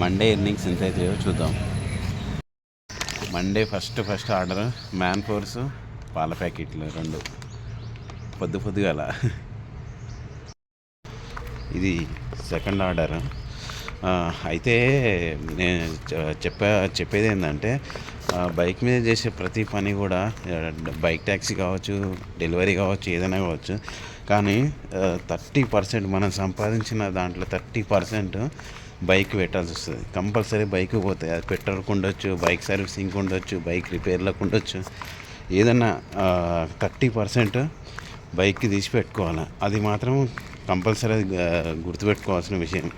Monday innings ఎంత అవుతాయో చూద్దాం. Monday first first order Manforce పాల ప్యాకెట్లు రెండు. పొద్దు పొద్దుగాల. ఇది సెకండ్ ఆర్డర్ అయితే నేను చెప్పే చెప్ప చెప్పేది ఏంటంటే బైక్ మీద చేసే ప్రతి పని కూడా బైక్ ట్యాక్సీ కావచ్చు డెలివరీ కావచ్చు ఏదైనా కావచ్చు. కానీ థర్టీ పర్సెంట్ మనం సంపాదించిన దాంట్లో థర్టీ పర్సెంట్ బైక్ పెట్టాల్సి వస్తుంది. కంపల్సరీ బైక్ పోతాయి. అది పెట్రోల్కి ఉండొచ్చు బైక్ సర్వీసింగ్కి ఉండొచ్చు బైక్ రిపేర్లకు ఉండొచ్చు. ఏదన్నా థర్టీ పర్సెంట్ బైక్కి తీసి పెట్టుకోవాలి. అది మాత్రం కంపల్సరీ గుర్తుపెట్టుకోవాల్సిన విషయం.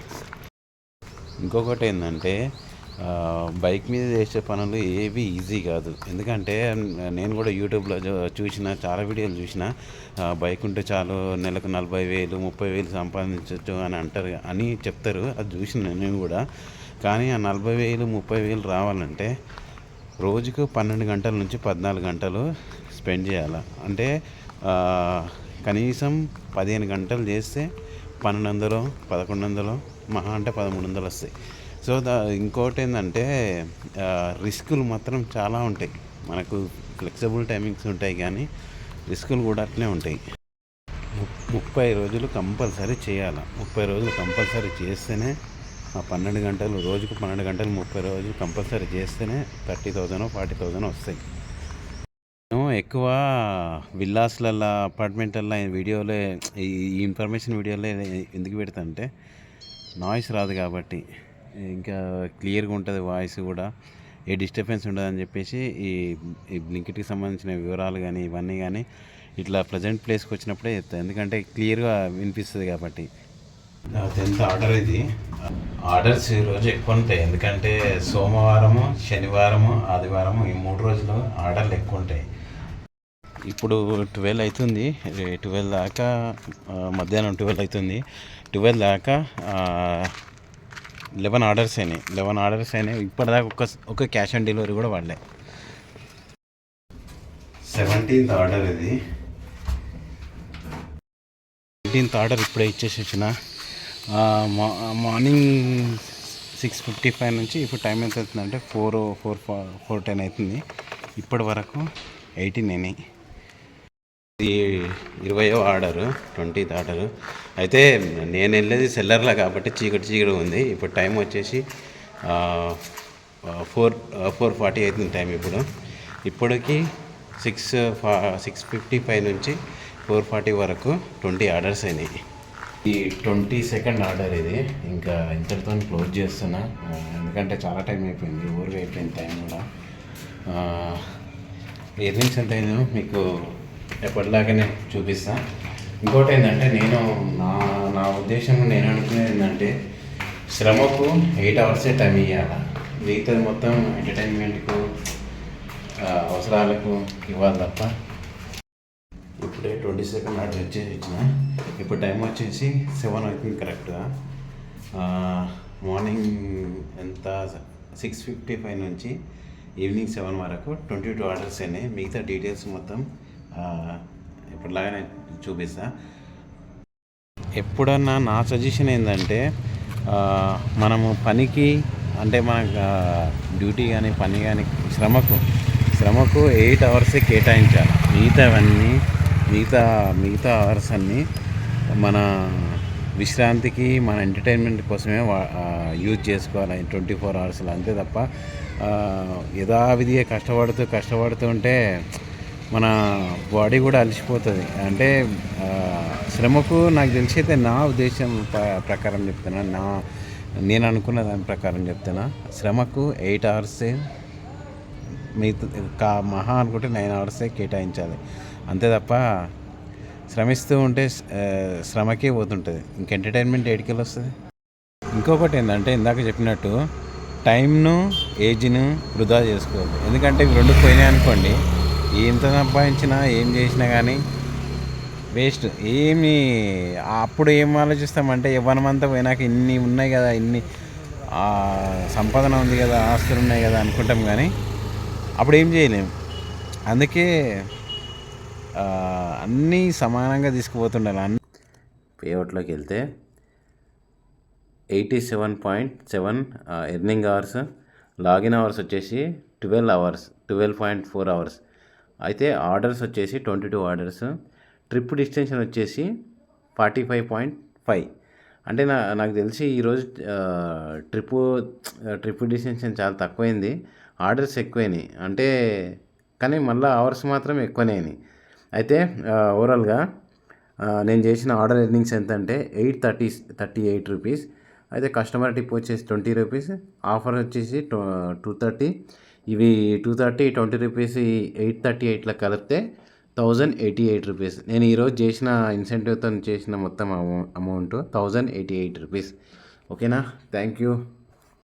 ఇంకొకటి ఏంటంటే బైక్ మీద చేసే పనులు ఏవి ఈజీ కాదు. ఎందుకంటే నేను కూడా యూట్యూబ్లో చూసిన చాలా వీడియోలు చూసిన బైక్ ఉంటే చాలు నెలకు నలభై వేలు ముప్పై వేలు సంపాదించవచ్చు అని అంటారు అని చెప్తారు. అది చూసిన నేను కూడా. కానీ ఆ నలభై వేలు ముప్పై వేలు రావాలంటే రోజుకు పన్నెండు గంటల నుంచి పద్నాలుగు గంటలు స్పెండ్ చేయాలి. అంటే కనీసం పదిహేను గంటలు చేస్తే పన్నెండు వందలు పదకొండు వందలు మహా అంటే పదమూడు వందలు వస్తాయి. సో దా ఇంకోటి ఏంటంటే రిస్కులు మాత్రం చాలా ఉంటాయి. మనకు ఫ్లెక్సిబుల్ టైమింగ్స్ ఉంటాయి కానీ రిస్కులు కూడా అట్లే ఉంటాయి. ముప్పై రోజులు కంపల్సరీ చేయాలి. ముప్పై రోజులు కంపల్సరీ చేస్తేనే ఆ పన్నెండు గంటలు రోజుకు పన్నెండు గంటలు ముప్పై రోజులు కంపల్సరీ చేస్తేనే థర్టీ థౌజండ్ ఫార్టీ థౌజండ్ వస్తాయి. మేము ఎక్కువ విల్లాస్లల్లో అపార్ట్మెంట్లలో వీడియోలే ఈ ఇన్ఫర్మేషన్ వీడియోలే ఎందుకు పెడతానంటే నాయిస్ రాదు కాబట్టి. ఇంకా క్లియర్గా ఉంటుంది వాయిస్ కూడా. ఏ డిస్టర్బెన్స్ ఉండదని చెప్పేసి ఈ ఈ బ్లింకిట్కి సంబంధించిన వివరాలు కానీ ఇవన్నీ కానీ ఇట్లా ప్రజెంట్ ప్లేస్కి వచ్చినప్పుడే చెప్తాను ఎందుకంటే క్లియర్గా వినిపిస్తుంది కాబట్టి. టెన్త్ ఆర్డర్ ఇది? ఆర్డర్స్ ఈరోజు ఎక్కువ ఉంటాయి. ఎందుకంటే సోమవారము శనివారము ఆదివారము ఈ మూడు రోజులు ఆర్డర్లు ఎక్కువ ఉంటాయి. ఇప్పుడు ట్వెల్వ్ అవుతుంది ట్వెల్వ్ దాకా మధ్యాహ్నం ట్వెల్వ్ అవుతుంది. ట్వెల్వ్ దాకా లెవెన్ ఆర్డర్స్ అయినాయి. లెవెన్ ఆర్డర్స్ అయినాయి. ఇప్పటిదాకా ఒక ఒక క్యాష్ ఆన్ డెలివరీ కూడా వాడలే. సెవెంటీన్త్ ఆర్డర్ ఇది. సెవెంటీన్త్ ఆర్డర్ ఇప్పుడే ఇచ్చేసి వచ్చిన ఆ, మా- మార్నింగ్ సిక్స్ ఫిఫ్టీ ఫైవ్ నుంచి ఇప్పుడు టైం ఎంత అవుతుందంటే ఫోర్ ఫోర్ ఫోర్ టెన్ అవుతుంది. ఇప్పటి వరకు ఎయిటీన్ అయినాయి. ఇది ఇరవయో ఆర్డరు ట్వంటీత్ ఆర్డరు. అయితే నేను వెళ్ళేది సెల్లర్లో కాబట్టి చీకటి చీకటి ఉంది. ఇప్పుడు టైం వచ్చేసి ఫోర్ ఫోర్ ఫార్టీ అవుతుంది టైం ఇప్పుడు. ఇప్పటికి సిక్స్ ఫా సిక్స్ ఫిఫ్టీ ఫైవ్ నుంచి ఫోర్ ఫార్టీ వరకు ట్వంటీ ఆర్డర్స్ అయినాయి. ఈ ట్వంటీ సెకండ్ ఆర్డర్ ఇది. ఇంకా ఇంతటితో క్లోజ్ చేస్తున్నా. ఎందుకంటే చాలా టైం అయిపోయింది. ఊరికి అయిపోయింది టైం కూడా. ఎర్నింగ్స్ ఎంత అయిందో మీకు ఎప్పటిలాగానే చూపిస్తా. ఇంకోటి ఏంటంటే నేను నా నా ఉద్దేశం నేను అనుకునేది ఏంటంటే శ్రమకు ఎయిట్ అవర్సే టైం ఇవ్వాలి మిగతాది మొత్తం ఎంటర్టైన్మెంట్కు అవసరాలకు ఇవ్వాలి తప్ప ఇప్పుడే ట్వంటీ సెకండ్ ఆర్డర్ వచ్చేసి ఇచ్చిన ఇప్పుడు టైం వచ్చేసి సెవెన్ అవుతుంది కరెక్ట్గా. మార్నింగ్ ఎంత? సిక్స్ ఫిఫ్టీ ఫైవ్ నుంచి ఈవినింగ్ సెవెన్ వరకు ట్వంటీ టూ ఆర్డర్స్ అయినాయి. మిగతా డీటెయిల్స్ మొత్తం ఆ, నేను చూపిస్తా. ఎప్పుడన్నా నా సజెషన్ ఏంటంటే మనము పనికి అంటే మన డ్యూటీ కానీ పని కానీ శ్రమకు శ్రమకు ఎయిట్ అవర్సే కేటాయించాలి. మిగతావన్నీ మిగతా మిగతా అవర్స్ అన్నీ మన విశ్రాంతికి మన ఎంటర్టైన్మెంట్ కోసమే వా- యూజ్ చేసుకోవాలి. ట్వంటీ ఫోర్ అవర్స్లో అంతే తప్ప యథావిధిగా కష్టపడుతూ కష్టపడుతూ ఉంటే మన బాడీ కూడా అలసిపోతుంది. అంటే శ్రమకు నాకు తెలిసి అయితే నా ఉద్దేశం ప్రకారం చెప్తున్నా నా నేను అనుకున్న దాని ప్రకారం చెప్తున్నా. శ్రమకు ఎయిట్ అవర్సే మిగతా కా మహా అనుకుంటే నైన్ అవర్సే కేటాయించాలి. అంతే తప్ప శ్రమిస్తూ ఉంటే శ్రమకే పోతుంటుంది. ఇంక ఎంటర్టైన్మెంట్ ఏడికెళ్ళి వస్తుంది ఇంకొకటి ఏంటంటే ఇందాక చెప్పినట్టు టైంను ఏజ్ను వృధా చేసుకోవద్దు. ఎందుకంటే ఇవి రెండు పోయినాయి అనుకోండి ఎంత సంపాదించినా ఏం చేసినా కానీ వేస్ట్. ఏమి అప్పుడు ఏం ఆలోచిస్తామంటే ఇవ్వనమంతా పోయినాక ఇన్ని ఉన్నాయి కదా ఇన్ని సంపాదన ఉంది కదా ఆస్తులు ఉన్నాయి కదా అనుకుంటాం కానీ అప్పుడు ఏం చేయలేము అందుకే అన్నీ సమానంగా తీసుకుపోతుండాలి. అన్ని పేఅవుట్లోకి వెళ్తే eighty seven point seven earning hours login hours వచ్చేసి twelve hours twelve point four hours అయితే ఆర్డర్స్ వచ్చేసి twenty two orders. Trip distance వచ్చేసి ఫార్టీ ఫైవ్ పాయింట్ ఫైవ్. అంటే నా నాకు తెలిసి ఈరోజు ట్రిప్ ట్రిప్ డిస్టెన్షన్ చాలా తక్కువైంది. ఆర్డర్స్ ఎక్కువైనాయి. అంటే కానీ మళ్ళీ అవర్స్ మాత్రం ఎక్కువనే అయినాయి. అయితే ఓవరాల్గా నేను చేసిన ఆర్డర్ ఎర్నింగ్స్ ఎంత అంటే eight thirty thirty eight rupees. అయితే కస్టమర్ టిప్ వచ్చేసి ట్వంటీ రూపీస్. ఆఫర్ వచ్చేసి టూ థర్టీ. ఇవి two thirty twenty rupees eight thirty ఎయిట్లో కలిపితే థౌజండ్ ఎయిటీ ఎయిట్ రూపీస్. నేను ఈరోజు చేసిన ఇన్సెంటివ్తో చేసిన మొత్తం అమౌ amount thousand eighty eight rupees. ఓకేనా? Thank you